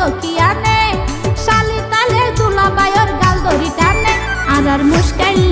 চকিয়ানে শালি তালে দুলাবায়র গাল দড়ি টানে আর আর মুশকিল